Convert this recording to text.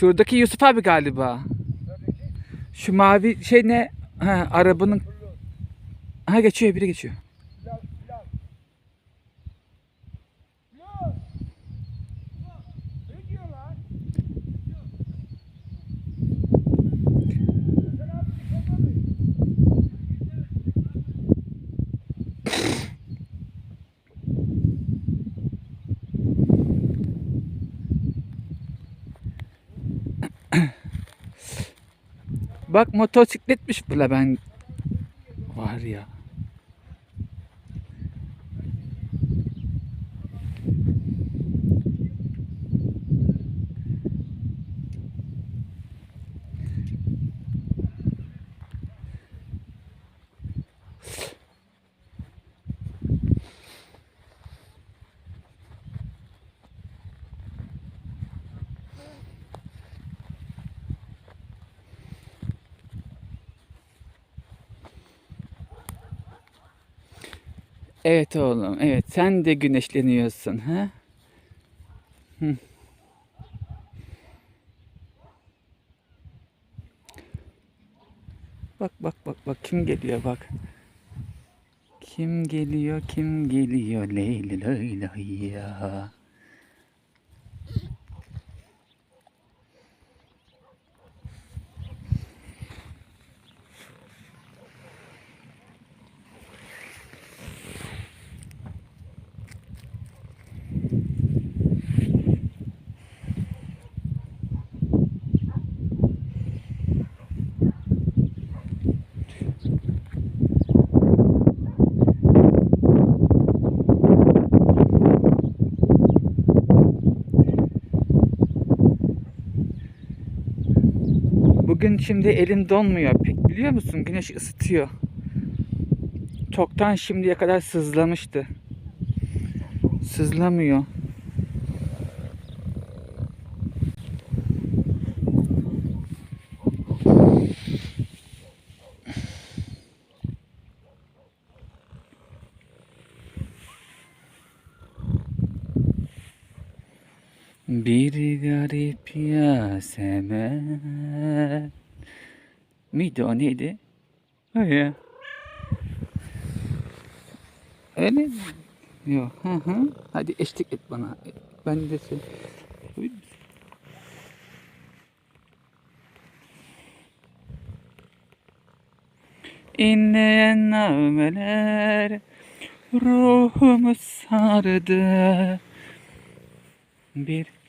Şuradaki Yusuf abi galiba. Şu mavi şey ne? Ha, arabanın... Ha geçiyor biri geçiyor. Bak motosikletmiş bu la ben. Var ya. Evet oğlum. Evet sen de güneşleniyorsun ha? Bak bak bak bak kim geliyor bak. Kim geliyor kim geliyor Leyli Leyla ya. Bugün şimdi elim donmuyor pek biliyor musun? Güneş ısıtıyor. Çoktan şimdiye kadar sızlamıştı. Sızlamıyor. Bir garip yasemen miydi o neydi? Öyle. Öyle mi? Yok. Hı hı. Hadi eşlik et bana. Ben de sen. Uy. İnleyen nağmeler ruhumu sardı. Bir